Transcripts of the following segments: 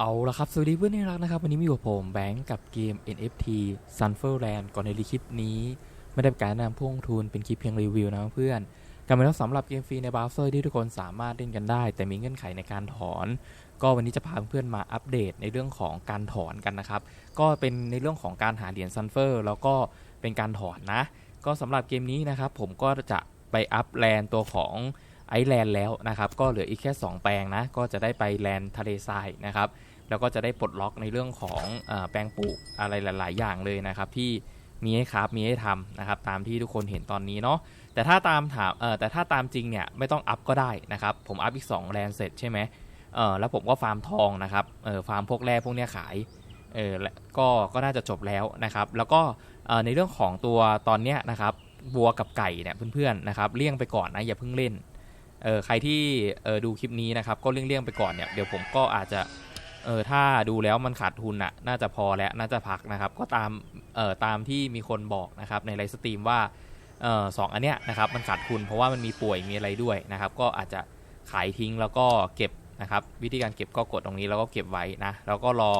เอาละครับ สวัสดีเพื่อนที่รักนะครับ วันนี้มีกับผมแบงค์กับเกม NFT Sunferland ก่อนในคลิปนี้ ไม่ได้การแนะนำพุ่งทุนเป็นคลิปเพียงรีวิวนะเพื่อนกำลังสำหรับเกมฟรีในเบราว์เซอร์ที่ทุกคนสามารถเล่นกันได้ แต่มีเงื่อนไขในการถอน ก็วันนี้จะพาเพื่อนมาอัปเดตในเรื่องของการถอนกันนะครับ ก็เป็นในเรื่องของการหาเหรียญซันเฟอร์แล้วก็เป็นการถอนนะ ก็สำหรับเกมนี้นะครับผมก็จะไปอัพแลนด์ตัวของ ไอแลนด์แล้วนะครับ ก็เหลืออีกแค่ 2 แปลงนะ ก็จะได้ไปแลนด์ทะเลทรายนะครับ แล้วก็จะได้ปลดล็อกในเรื่องของอแปลงปลูกอะไรหลาย ๆ อย่างเลยนะครับ ที่มีให้ครับมีให้ทำนะครับ ตามที่ทุกคนเห็นตอนนี้เนาะแต่ถ้าตามถามแต่ถ้าตามจริงเนี่ยไม่ต้องอัพก็ได้นะครับ ผมอัพอีก 2 แลนด์เสร็จใช่ไหมเออแล้วผมก็ฟาร์มทองนะครับเออฟาร์มพวกแร่พวกเนี้ยขายเออและก็ก็น่าจะจบแล้วนะครับ แล้วก็เออในเรื่องของตัวตอนเนี้ยนะครับวัวกับไก่เนี่ยเพื่อนๆนะครับเลี่ยงไปก่อนนะอย่าเพิ่งเล่น เออใครที่เออดูคลิปนี้นะครับก็เลี่ยงๆไปก่อนเนี่ยเดี๋ยวผมก็อาจจะเออถ้าดูแล้วมันขาดทุนอะน่าจะพอแล้วน่าจะพักนะครับ ก็ตามเออตามที่มีคนบอกนะครับในไลฟ์สตรีมว่าเออสองอันเนี้ยนะครับมันขาดทุนเพราะว่ามันมีป่วยมีอะไรด้วยนะครับ ก็อาจจะขายทิ้งแล้วก็เก็บนะครับ วิธีการเก็บก็กดตรงนี้แล้วก็เก็บไว้นะแล้วก็รอ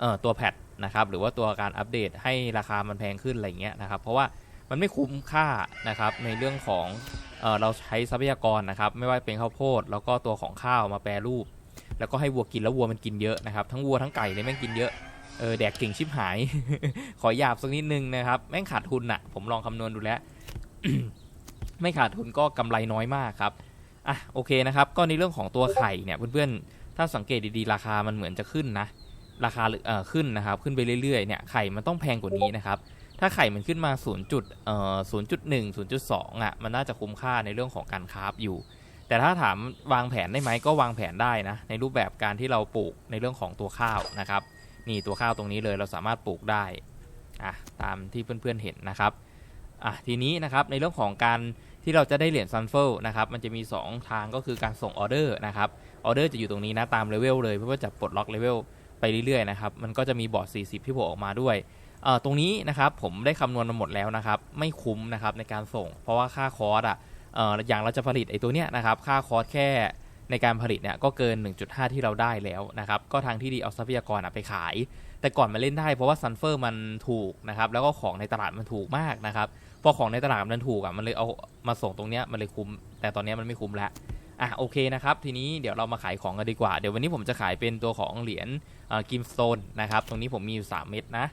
เออตัวแพทนะครับหรือว่าตัวการอัปเดตให้ราคามันแพงขึ้นอะไรเงี้ยนะครับ เพราะว่า มันไม่คุ้มค่านะครับในเรื่องของเออเราใช้ทรัพยากรนะครับ ไม่ว่าเป็นข้าวโพดแล้วก็ตัวของข้าวมาแปรรูป แล้วก็ให้วัวกินแล้ววัวมันกินเยอะนะครับ ทั้งวัวทั้งไก่เลยแม่งกินเยอะเออแดกเก่งชิบหาย ขอหยาบสักนิดนึงนะครับแม่งขาดทุนอะผมลองคำนวณดูแล้ว ไม่ขาดทุนก็กำไรน้อยมากครับอะโอเคนะครับ ก็ในเรื่องของตัวไข่เนี่ยเพื่อนๆถ้าสังเกตดีๆราคามันเหมือนจะขึ้นนะ ราคาเออขึ้นนะครับ ขึ้นไปเรื่อยๆเนี่ยไข่มันต้องแพงกว่านี้นะครับ ถ้าไข่มันขึ้นมา 0จุดเอ่อ0.1 0.2อะ มันน่าจะคุ้มค่าในเรื่องของการคราฟอยู่ แต่ถ้าถามวางแผนได้ไหมก็วางแผนได้นะ ในรูปแบบการที่เราปลูกในเรื่องของตัวข้าวนะครับ นี่ตัวข้าวตรงนี้เลยเราสามารถปลูกได้ อะ ตามที่เพื่อนๆเห็นนะครับ อะ ทีนี้นะครับในเรื่องของการที่เราจะได้เหรียญซันเฟิลนะครับ มันจะมี 2 ทางก็คือการส่งออเดอร์นะครับ ออเดอร์จะอยู่ตรงนี้นะตามเลเวลเลยเพื่อจะปลดล็อกเลเวลไปเรื่อยๆนะครับ มันก็จะมีบอร์ด40 ที่โผล่ออกมาด้วย ตรงนี้นะครับผมได้คำนวณมาหมดแล้วนะครับไม่คุ้มนะครับในการส่ง เพราะว่าค่าคอร์สอะอย่างเราจะผลิตไอ้ตัวเนี้ยนะครับค่าคอร์สแค่ในการผลิตเนี่ยก็เกิน 1.5 ที่เราได้แล้วนะครับก็ทางที่ดีเอาทรัพยากรไปขาย แต่ก่อนมาเล่นได้เพราะว่าซันเฟอร์มันถูกนะครับแล้วก็ของในตลาดมันถูกมากนะครับพอของในตลาดมันถูกอะมันเลยเอามาส่งตรงเนี้ยมันเลยคุ้ม แต่ตอนนี้มันไม่คุ้มแล้วอะโอเคนะครับทีนี้เดี๋ยวเรามาขายของกันดีกว่า เดี๋ยววันนี้ผมจะขายเป็นตัวของเหรียญกิมสโตนนะครับตรงนี้ผมมีอยู่ 3 เม็ดนะ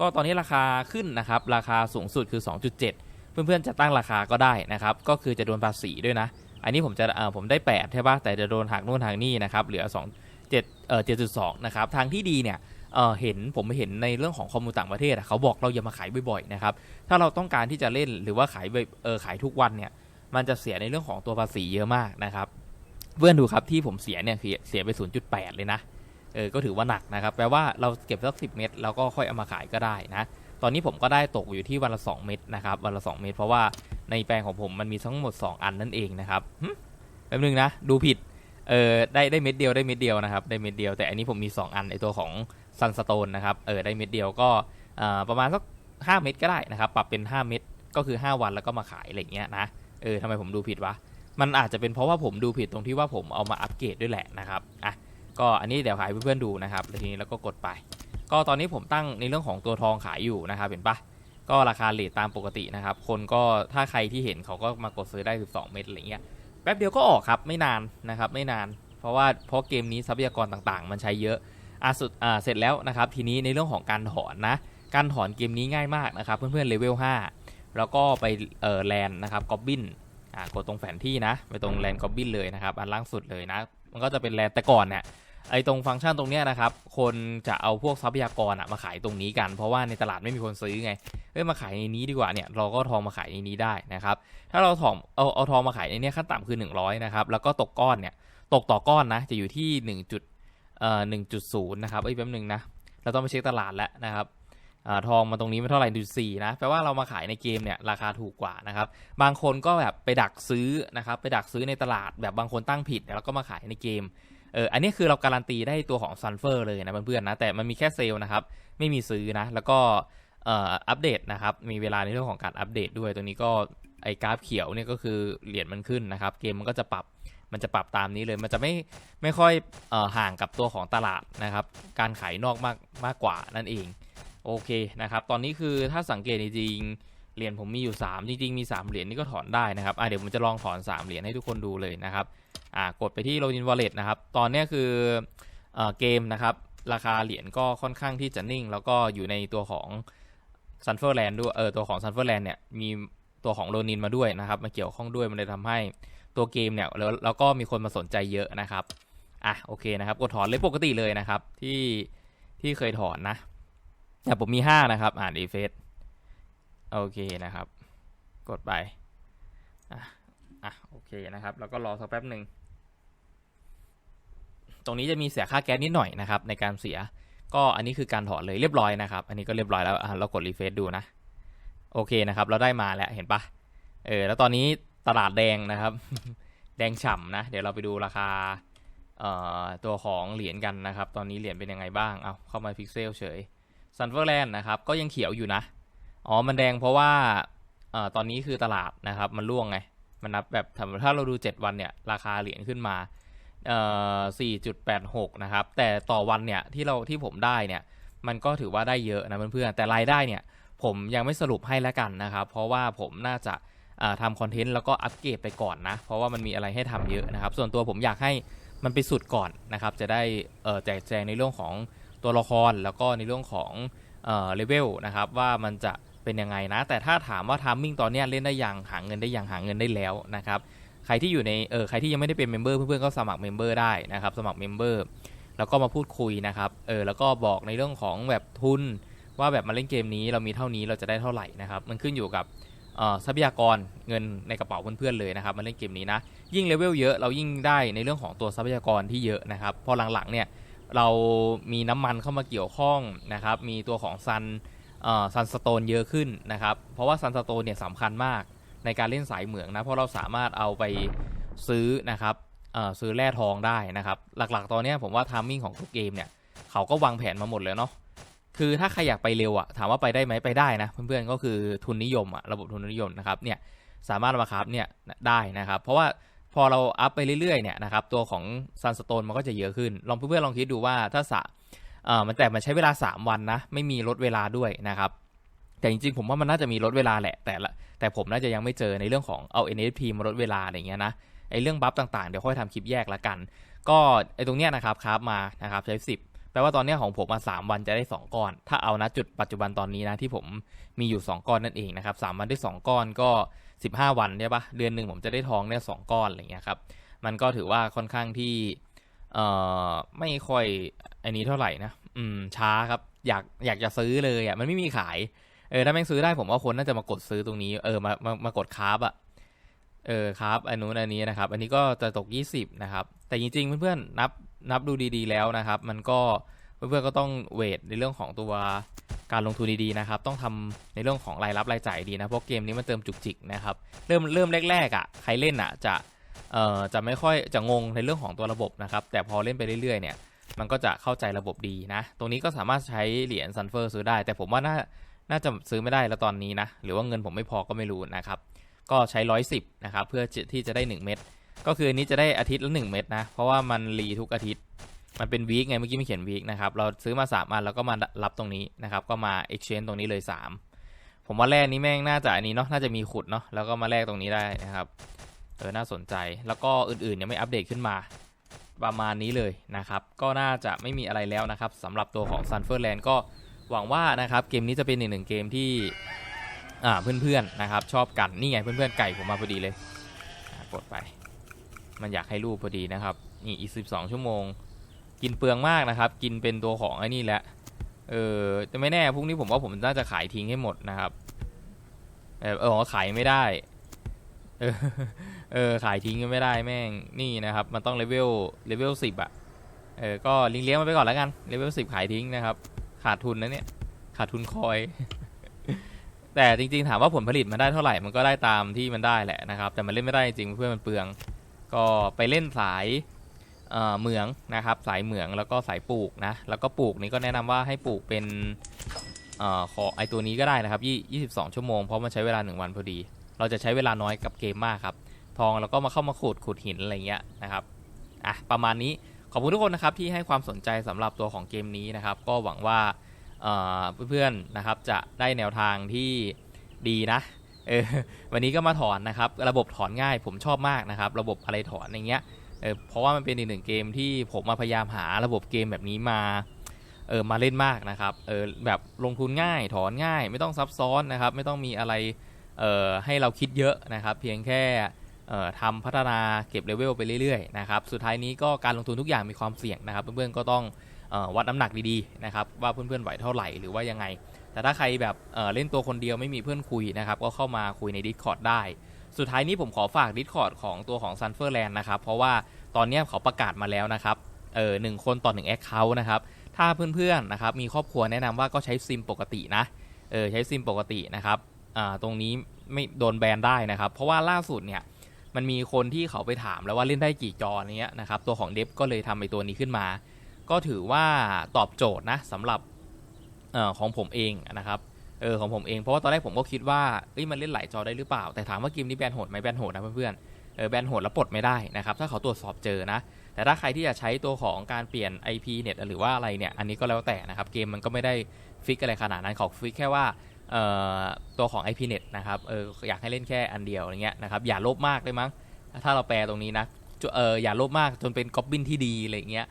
ก็ตอนนี้ราคาขึ้นนะครับ ราคาสูงสุดคือ 2.7 เพื่อนๆจะตั้งราคาก็ได้นะครับ ก็คือจะโดนภาษีด้วยนะ อันนี้ผมจะเออผมได้ 8 ใช่ปะแต่จะโดนหักนู่นหักนี่นะครับ เหลือ 2 7เอ่อ7.2 นะครับ ทางที่ดีเนี่ยเออเห็นผมเห็นในเรื่องของคอมมูต่างประเทศเขาบอกเราอย่ามาขายบ่อยๆนะครับ ถ้าเราต้องการที่จะเล่นหรือว่าขายเออขายทุกวันเนี่ย มันจะเสียในเรื่องของตัวภาษีเยอะมากนะครับ เพื่อนดูครับที่ผมเสียเนี่ยคือเสียไป 0.8 เลยนะ เออก็ถือว่าหนักนะครับ แปลว่าเราเก็บสัก10เม็ดแล้วก็ค่อยเอามาขายก็ได้นะ ตอนนี้ผมก็ได้ตกอยู่ที่วันละ 2 เม็ดนะครับ วันละ 2 เม็ดเพราะว่าในแปลงของผมมันมีทั้งหมด 2 อันนั่นเองนะครับแป๊บนึงนะ ดูผิด เออได้ได้เม็ดเดียวได้เม็ดเดียวนะครับ ได้เม็ดเดียว แต่อันนี้ผมมี 2 อันในตัวของซันสโตนนะครับ เออได้เม็ดเดียวก็เอ่อประมาณสัก 5 เม็ดก็ได้นะครับ ปรับเป็น 5 เม็ดก็คือ 5 วันแล้วก็มาขายอะไรเงี้ยนะ เออทำไมผมดูผิดวะ มันอาจจะเป็นเพราะว่าผมดูผิดตรงที่ว่าผมเอามาอัปเกรดด้วยแหละนะครับ อะ ก็อันนี้เดี๋ยวขายเพื่อนๆดูนะครับทีนี้แล้วก็กดไป ก็ตอนนี้ผมตั้งในเรื่องของตัวทองขายอยู่นะครับเห็นปะก็ราคาเลทตามปกตินะครับ คนก็ถ้าใครที่เห็นเขาก็มากดซื้อได้ 12 เม็ดอะไรเงี้ยแป๊บเดียวก็ออกครับไม่นานนะครับไม่นาน เพราะว่าเพราะเกมนี้ทรัพยากรต่างๆ มันใช้เยอะอะสุดอ่าเสร็จแล้วนะครับทีนี้ในเรื่องของการถอนนะการถอนเกมนี้ง่ายมากนะครับ เพื่อนๆเลเวล5แล้วก็ไปเอ่อแลนนะครับกอบบินอ่ากดตรงแผนที่นะ ไปตรงแลนกอบบินเลยนะครับอันล่างสุดเลยนะมันก็จะเป็นแลนแต่ก่อนเนี่ย ไอตรงฟังก์ชันตรงเนี้ยนะครับ คนจะเอาพวกทรัพยากรอะมาขายตรงนี้กัน เพราะว่าในตลาดไม่มีคนซื้อไงเอ้ยมาขายในนี้ดีกว่าเนี่ยเราก็ทองมาขายในนี้ได้นะครับ ถ้าเราทองเอาเอาทองมาขายในนี้ขั้นต่ำคือ 100นะครับแล้วก็ตกก้อนเนี่ยตกต่อก้อนนะจะอยู่ที่1จุดเอ่อ1.0นย์นะครับเอ้ยแป๊บนึงนะเราต้องไปเช็คตลาดแล้วนะครับอ่าทองมาตรงนี้ไมันเท่าไหร่ดูสี่นะแปลว่าเรามาขายในเกมเนี่ยราคาถูกกว่านะครับ บางคนก็แบบไปดักซื้อนะครับไปดักซื้อในตลาดแบบบางคนตั้งผิดแล้วก็มาขายในเกม เอออันนี้คือเราการันตีได้ตัวของซันเฟอร์เลยนะเพื่อนๆนะ แต่มันมีแค่เซลล์นะครับ ไม่มีซื้อนะ แล้วก็เอ่ออัปเดตนะครับ มีเวลาในเรื่องของการอัปเดตด้วย ตัวนี้ก็ไอกราฟเขียวเนี่ยก็คือเหรียญมันขึ้นนะครับ เกมมันก็จะปรับ มันจะปรับตามนี้เลย มันจะไม่ไม่ค่อยเอ่อห่างกับตัวของตลาดนะครับ การขายนอกมากมากกว่านั่นเอง โอเคนะครับ ตอนนี้คือถ้าสังเกตจริงเหรียญผมมีอยู่ 3 จริงๆ มี 3 เหรียญนี่ก็ถอนได้นะครับอะเดี๋ยวผมจะลองถอน 3 เหรียญให้ทุกคนดูเลยนะครับ อ่ากดไปที่ login wallet นะครับ ตอนนี้คือเอเกมนะครับ ราคาเหรียญก็ค่อนข้างที่จะนิ่ง แล้วก็อยู่ในตัวของซันเฟอร์แลนด์ด้วยเออตัวของซันเฟอร์แลนด์เนี่ยมีตัวของโรนินมาด้วยนะครับ มาเกี่ยวข้องด้วยมันเลยทำให้ตัวเกมเนี่ยแล้วแล้วก็มีคนมาสนใจเยอะนะครับอะโอเคนะครับ กดถอนเลยปกติเลยนะครับที่ที่เคยถอนนะแต่ผมมี 5 นะครับ อ่านดีเฟสโอเคนะครับ กดไปอะ อะโอเคนะครับ แล้วก็รอสักแป๊บหนึ่งตรงนี้จะมีเสียค่าแก๊สนิดหน่อยนะครับ ในการเสีย ก็อันนี้คือการถอนเลยเรียบร้อยนะครับ อันนี้ก็เรียบร้อยแล้วอะเรากดรีเฟซดูนะ โอเคนะครับ เราได้มาแล้วเห็นปะเออแล้วตอนนี้ตลาดแดงนะครับ แดงฉ่ำนะ เดี๋ยวเราไปดูราคาเอ่อตัวของเหรียญกันนะครับ ตอนนี้เหรียญเป็นยังไงบ้าง เอาเข้ามาพิกเซลเฉยซันเฟอร์แลนด์นะครับ ก็ยังเขียวอยู่นะ อ๋อ มันแดงเพราะว่าเอ่อตอนนี้คือตลาดนะครับ มันร่วงไง มันนับแบบถ้าเราดู 7 วันเนี่ย ราคาเหรียญขึ้นมาเอ่อ4.86 นะครับ แต่ต่อวันเนี่ยที่เราที่ผมได้เนี่ย มันก็ถือว่าได้เยอะนะเพื่อนๆ แต่รายได้เนี่ย ผมยังไม่สรุปให้แล้วกันนะครับ เพราะว่าผมน่าจะาทำคอนเทนต์แล้วก็อัปเกรดไปก่อนนะ เพราะว่ามันมีอะไรให้ทำเยอะนะครับ ส่วนตัวผมอยากให้มันไปสุดก่อนนะครับ จะได้แจกแจงในเรื่องของตัวละครแล้วก็ในเรื่องของเลเวลนะครับว่ามันจะ เป็นยังไงนะ แต่ถ้าถามว่าทามมิ่งตอนนี้เล่นได้ยังหาเงินได้ยังหาเงินได้แล้วนะครับใครที่อยู่ในเออใครที่ยังไม่ได้เป็นเมมเบอร์เพื่อนๆก็สมัครเมมเบอร์ได้นะครับสมัครเมมเบอร์แล้วก็มาพูดคุยนะครับเออแล้วก็บอกในเรื่องของแบบทุนว่าแบบมาเล่นเกมนี้เรามีเท่านี้เราจะได้เท่าไหร่นะครับมันขึ้นอยู่กับทรัพยากรเงินในกระเป๋าเพื่อนๆเลยนะครับมาเล่นเกมนี้นะยิ่งเลเวลเยอะเรายิ่งได้ในเรื่องของตัวทรัพยากรที่เยอะนะครับพอหลังๆเนี่ยเรามีน้ำมันเข้ามาเกี่ยวข้องนะครับมีตัวของซัน ซันสโตนเยอะขึ้นนะครับ เพราะว่าซันสโตนเนี่ยสำคัญมากในการเล่นสายเหมืองนะ เพราะเราสามารถเอาไปซื้อนะครับซื้อแร่ทองได้นะครับ หลักๆ ตอนนี้ผมว่าทามมิ่งของทุกเกมเนี่ย เขาก็วางแผนมาหมดเลยเนาะคือถ้าใครอยากไปเร็วอะถามว่าไปได้ไหมไปได้นะ เพื่อนๆก็คือทุนนิยมอะระบบทุนนิยมนะครับเนี่ยสามารถมาครับเนี่ยได้นะครับ เพราะว่าพอเราอัพไปเรื่อยๆเนี่ยนะครับตัวของซันสโตนมันก็จะเยอะขึ้น ลองเพื่อนๆลองคิดดูว่าถ้าสะ เออมันแต่มันใช้เวลา 3 วันนะ ไม่มีลดเวลาด้วยนะครับ แต่จริงๆ ผมว่ามันน่าจะมีลดเวลาแหละ แต่ละแต่ผมน่าจะยังไม่เจอในเรื่องของเอา NFT มาลดเวลาอะไรอย่างเงี้ยนะไอ้เรื่องบัฟต่างๆ เดี๋ยวค่อยทำคลิปแยกละกัน ก็ไอ้ตรงเนี้ยนะครับครับมานะครับใช้10แปลว่าตอนเนี้ยของผมมา3วันจะได้ 2 ก้อน ถ้าเอานะจุดปัจจุบันตอนนี้นะที่ผมมีอยู่ 2 ก้อนนั่นเองนะครับสวันได้ 2 ก้อนก็ 15 วันใช่ปะเดือนหนึ่งผมจะได้ทองเนี่ยสก้อนอะไรเงี้ยครับมันก็ถือว่าค่อนข้างที่ เอ่อไม่ค่อยอันนี้เท่าไหร่นะอืมช้าครับ อยากอยากจะซื้อเลยอะมันไม่มีขายเออถ้าแม่งซื้อได้ผมว่าคนน่าจะมากดซื้อตรงนี้เออมามามากดคาร์บอะเออครับอันนู้นอันนี้นะครับ อันนี้ก็จะตก 20 นะครับ แต่จริง ๆ เพื่อนๆนับนับดูดีๆแล้วนะครับ มันก็เพื่อนๆก็ต้องเวทในเรื่องของตัวการลงทุนดีๆนะครับ ต้องทำในเรื่องของรายรับรายจ่ายดีนะเพราะเกมนี้มันเติมจุกจิกนะครับ เริ่มเริ่มแรกๆอะใครเล่นอะจะ เอ่อจะไม่ค่อยจะงงในเรื่องของตัวระบบนะครับ แต่พอเล่นไปเรื่อยๆเนี่ยมันก็จะเข้าใจระบบดีนะ ตรงนี้ก็สามารถใช้เหรียญซันเฟอร์ซื้อได้ แต่ผมว่าน่าน่าจะซื้อไม่ได้แล้วตอนนี้นะ หรือว่าเงินผมไม่พอก็ไม่รู้นะครับ ก็ใช้ร้อยสิบนะครับ เพื่อที่จะได้ 1 เม็ด ก็คืออันนี้จะได้อาทิตย์ละ 1 เม็ดนะ เพราะว่ามันรีทุกอาทิตย์ มันเป็นวีคไง เมื่อกี้ไม่เขียนวีคนะครับ เราซื้อมา 3 อันแล้วก็มารับตรงนี้นะครับ ก็มา exchange ตรงนี้เลย 3 ผมว่าแรกนี้แม่งน่าจะอันนี้เนาะ น่าจะมีขุดเนาะ แล้วก็มาแลกตรงนี้ได้นะครับ เออน่าสนใจแล้วก็อื่นๆยังไม่อัปเดตขึ้นมา ประมาณนี้เลยนะครับ ก็น่าจะไม่มีอะไรแล้วนะครับสำหรับตัวของ Sunferland ก็หวังว่านะครับเกมนี้จะเป็นอีกหนึ่งเกมที่อ่าเพื่อนๆนะครับ ชอบกันนี่ไงเพื่อนๆไก่ผมมาพอดีเลยกดไป มันอยากให้รูปพอดีนะครับนี่อีก12 ชั่วโมง กินเปลืองมากนะครับ กินเป็นตัวของไอ้นี่แหละเออแต่ไม่แน่พรุ่งนี้ผมว่าผมน่าจะขายทิ้งให้หมดนะครับเออขายไม่ได้เออ เออขายทิ้งก็ไม่ได้แม่งนี่นะครับ มันต้องเลเวลเลเวลสิบอะเออก็ลิงเลี้ยงมันไปก่อนแล้วกันเลเวลสิบขายทิ้งนะครับ ขาดทุนนะเนี่ยขาดทุนคอย แต่จริงๆถามว่าผลผลิตมันได้เท่าไหร่มันก็ได้ตามที่มันได้แหละนะครับ แต่มันเล่นไม่ได้จริงเพื่อนมันเปลือง ก็ไปเล่นสายเอ่อเหมืองนะครับ สายเหมืองแล้วก็สายปลูกนะแล้วก็ปลูกนี้ก็แนะนำว่าให้ปลูกเป็นเอ่อขอไอตัวนี้ก็ได้นะครับยี่22ชั่วโมงเพราะมันใช้เวลา 1 วันพอดี เราจะใช้เวลาน้อยกับเกมมากครับ ทองแล้วก็มาเข้ามาขุดขุดหินอะไรเงี้ยนะครับอะประมาณนี้ขอบคุณทุกคนนะครับที่ให้ความสนใจสำหรับตัวของเกมนี้นะครับ ก็หวังว่าเอ่อเพื่อนๆนะครับจะได้แนวทางที่ดีนะเออวันนี้ก็มาถอนนะครับ ระบบถอนง่ายผมชอบมากนะครับ ระบบอะไรถอนอย่างเงี้ยเออเพราะว่ามันเป็นอีกหนึ่งเกมที่ผมมาพยายามหาระบบเกมแบบนี้มาเออมาเล่นมากนะครับเออแบบลงทุนง่ายถอนง่าย ไม่ต้องซับซ้อนนะครับ ไม่ต้องมีอะไรเออให้เราคิดเยอะนะครับ เพียงแค่ ทำพัฒนาเก็บเลเวลไปเรื่อยๆนะครับสุดท้ายนี้ก็การลงทุนทุกอย่างมีความเสี่ยงนะครับ เพื่อนๆก็ต้องออวัดน้ำหนักดีๆนะครับว่าเพื่อนๆไหวเท่าไหร่หรือว่ายังไง แต่ถ้าใครแบบเเล่นตัวคนเดียวไม่มีเพื่อนคุยนะครับก็เข้ามาคุยใน Discord ได้ สุดท้ายนี้ผมขอฝาก Discord ของตัวของ s u n f e r Land นะครับเพราะว่าตอนนี้เขาประกาศมาแล้วนะครับเออหนึ่งคนต่อหนึ่ง Account นะครับถ้าเพื่อนๆนะครับมีครอบครัวแนะนำว่าก็ใช้ซิมปกตินะเออใช้ซิมปกตินะครับอ่าตรงนี้ไม่โดนแบนได้นะครับเพราะว่าล่าสุดเนี่ย มันมีคนที่เขาไปถามแล้วว่าเล่นได้กี่จอเนี้ยนะครับ ตัวของเดฟก็เลยทำไอตัวนี้ขึ้นมา ก็ถือว่าตอบโจทย์นะสำหรับออของผมเองนะครับเออของผมเองเพราะว่าตอนแรกผมก็คิดว่าเอ้ยมันเล่นหลายจอได้หรือเปล่า แต่ถามว่าเกมนี้แบนโหดไหมแบนโหดนะเพื่อนๆเออแบนโหดแล้วปลดไม่ได้นะครับ ถ้าเขาตรวจสอบเจอนะ แต่ถ้าใครที่จะใช้ตัวของการเปลี่ยน IP เน็ตหรือว่าอะไรเนี่ย อันนี้ก็แล้วแต่นะครับ เกมมันก็ไม่ได้ฟิกอะไรขนาดนั้นเขาฟิกแค่ว่า ตัวของ IP เน็ตนะครับเอออยากให้เล่นแค่อันเดียวอย่างเงี้ยนะครับอย่าลภมากเลยมั้ง ถ้าเราแปลตรงนี้นะเอออย่าโลภมากจนเป็นก๊อบบินที่ดีอะไรเงี้ย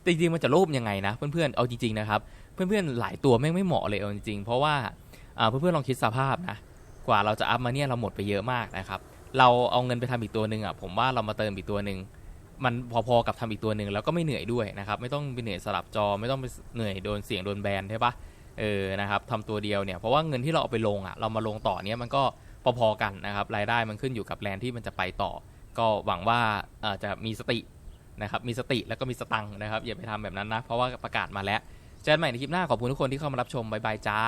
แต่จริงๆมันจะโลภยังไงนะเพื่อนๆเอาจริงๆนะครับเพื่อนๆหลายตัวแม่งไม่เหมาะเลยเอาจริงๆเพราะว่าเพื่อนๆลองคิดสภาพนะกว่าเราจะอัพมาเนี่ยเราหมดไปเยอะมากนะครับเราเอาเงินไปทำอีกตัวหนึ่งอะผมว่าเรามาเติมอีกตัวหนึ่งมันพอๆกับทำอีกตัวหนึ่งแล้วก็ไม่เหนื่อยด้วยนะครับไม่ต้องไปเหนื่อยสลับจอไม่ต้องไปเหนื่อยโดนเสียงโดนแบนใช่ปะ เออนะครับทำตัวเดียวเนี่ยเพราะว่าเงินที่เราเอาไปลงอะเรามาลงต่อเนี้ยมันก็พอๆกันนะครับรายได้มันขึ้นอยู่กับแลนที่มันจะไปต่อ ก็หวังว่าเอ่อจะมีสตินะครับมีสติแล้วก็มีสตังค์นะครับอย่าไปทำแบบนั้นนะเพราะว่าประกาศมาแล้วเจอกันใหม่ในคลิปหน้าขอบคุณทุกคนที่เข้ามารับชมบายบายจ้า